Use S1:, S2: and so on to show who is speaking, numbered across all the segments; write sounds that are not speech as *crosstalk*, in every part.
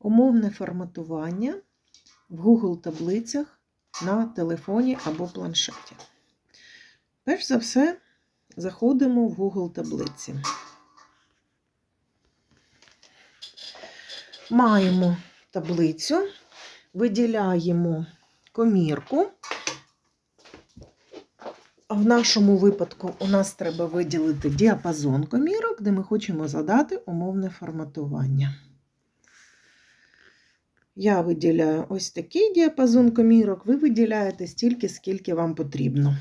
S1: Умовне форматування в Google таблицях на телефоні або планшеті. Перш за все, заходимо в Google таблиці. Маємо таблицю, виділяємо комірку. В нашому випадку у нас треба виділити діапазон комірок, де ми хочемо задати умовне форматування. Я виділяю ось такий діапазон комірок, ви виділяєте стільки, скільки вам потрібно.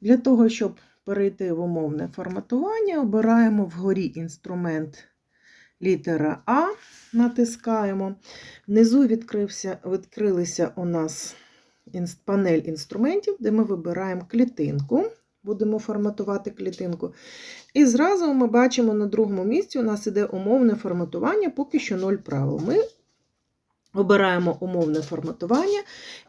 S1: Для того, щоб перейти в умовне форматування, обираємо вгорі інструмент літера А, натискаємо. Внизу відкрився, відкрилися у нас панель інструментів, де ми вибираємо клітинку. Будемо форматувати клітинку. І зразу ми бачимо на другому місці у нас іде умовне форматування, поки що 0 правил. Ми обираємо умовне форматування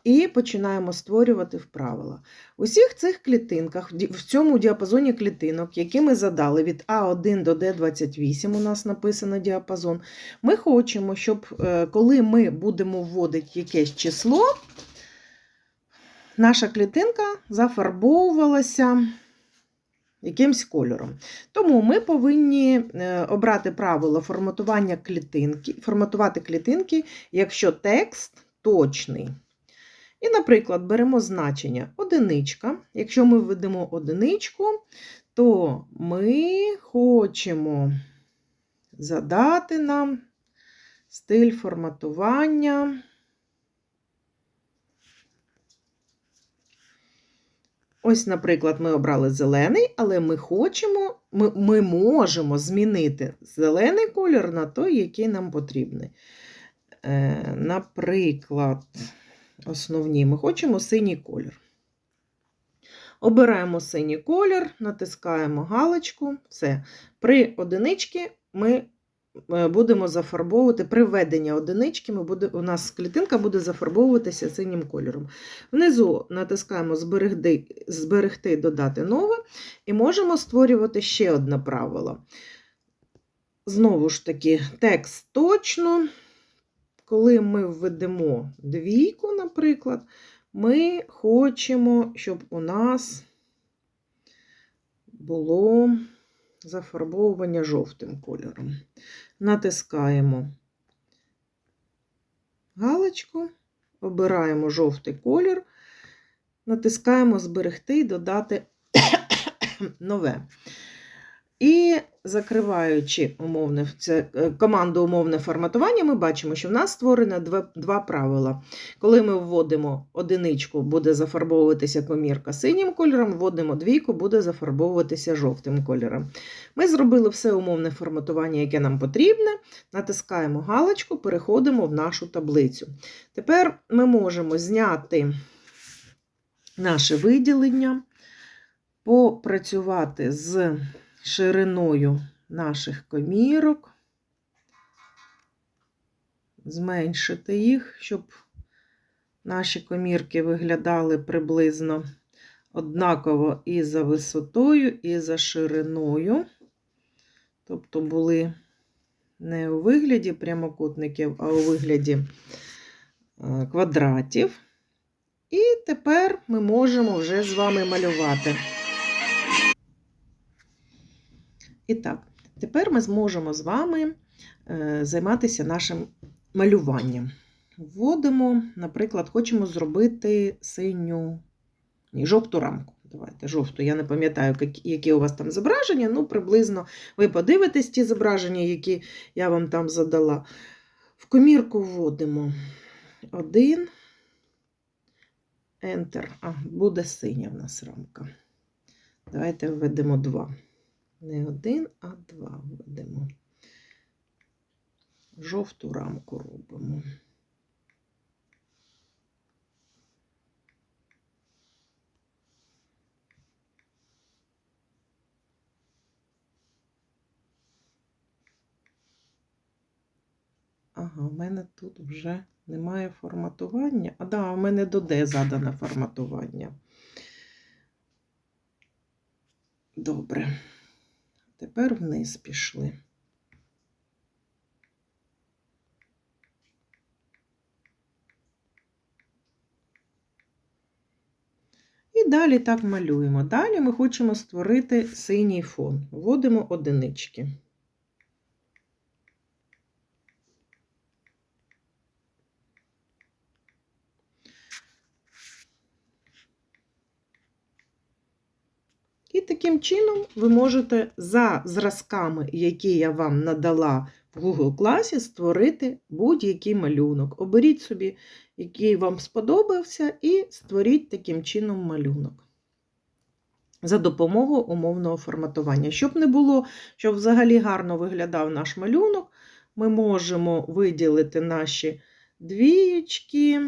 S1: і починаємо створювати в правила. У всіх цих клітинках, в цьому діапазоні клітинок, які ми задали від А1 до Д28, у нас написано діапазон, ми хочемо, щоб е, коли ми будемо вводити якесь число, наша клітинка зафарбовувалася якимсь кольором. Тому ми повинні е, обрати правило форматування клітинки, форматувати клітинки, якщо текст точний. І, наприклад, беремо значення одиничка. Якщо ми введемо одиничку, то ми хочемо задати нам стиль форматування. Ось, наприклад, ми обрали зелений, але ми хочемо, ми, ми можемо змінити зелений колір на той, який нам потрібний. Е, наприклад, основні ми хочемо синій колір. Обираємо синій колір, натискаємо галочку. Все. При одиничці ми будемо зафарбовувати, при введенні одинички ми буде, у нас клітинка буде зафарбовуватися синім кольором. Внизу натискаємо зберегти, зберегти додати нове, і можемо створювати ще одне правило. Знову ж таки, текст точно. Коли ми введемо двійку, наприклад, ми хочемо, щоб у нас було зафарбовування жовтим кольором. Натискаємо галочку, обираємо жовтий колір, натискаємо Зберегти і додати *coughs* нове. І закриваючи умовне, це, е, команду умовне форматування, ми бачимо, що в нас створено два, два правила. Коли ми вводимо одиничку, буде зафарбовуватися комірка синім кольором, вводимо двійку, буде зафарбовуватися жовтим кольором. Ми зробили все умовне форматування, яке нам потрібне. Натискаємо галочку, переходимо в нашу таблицю. Тепер ми можемо зняти наше виділення, попрацювати з шириною наших комірок, зменшити їх, щоб наші комірки виглядали приблизно однаково і за висотою, і за шириною. Тобто були не у вигляді прямокутників, а у вигляді е, квадратів. І тепер ми можемо вже з вами малювати. І так, тепер ми зможемо з вами е, займатися нашим малюванням. Вводимо, наприклад, хочемо зробити синю, ні, жовту рамку. Давайте жовту. Я не пам'ятаю, які- у вас там зображення, ну, приблизно ви подивитесь ті зображення, які я вам там задала. В комірку вводимо один. Enter. А, буде синя в нас рамка. Давайте введемо 2. Не один, а два введемо. Жовту рамку робимо. Ага, у мене тут вже немає форматування. А да, у мене до D задане форматування. Добре тепер вниз пішли. І далі так малюємо. Далі ми хочемо створити синій фон. Вводимо одинички. І таким чином ви можете за зразками, які я вам надала в Google класі, створити будь-який малюнок. Оберіть собі, який вам сподобався, і створіть таким чином малюнок. За допомогою умовного форматування. Щоб не було, щоб взагалі гарно виглядав наш малюнок, ми можемо виділити наші двієчки.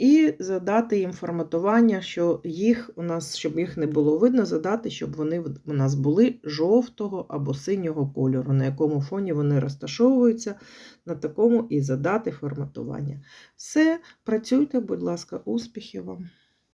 S1: І задати їм форматування, що їх у нас, щоб їх не було видно, задати, щоб вони у нас були жовтого або синього кольору, на якому фоні вони розташовуються, на такому і задати форматування. Все, працюйте, будь ласка, успіхів вам!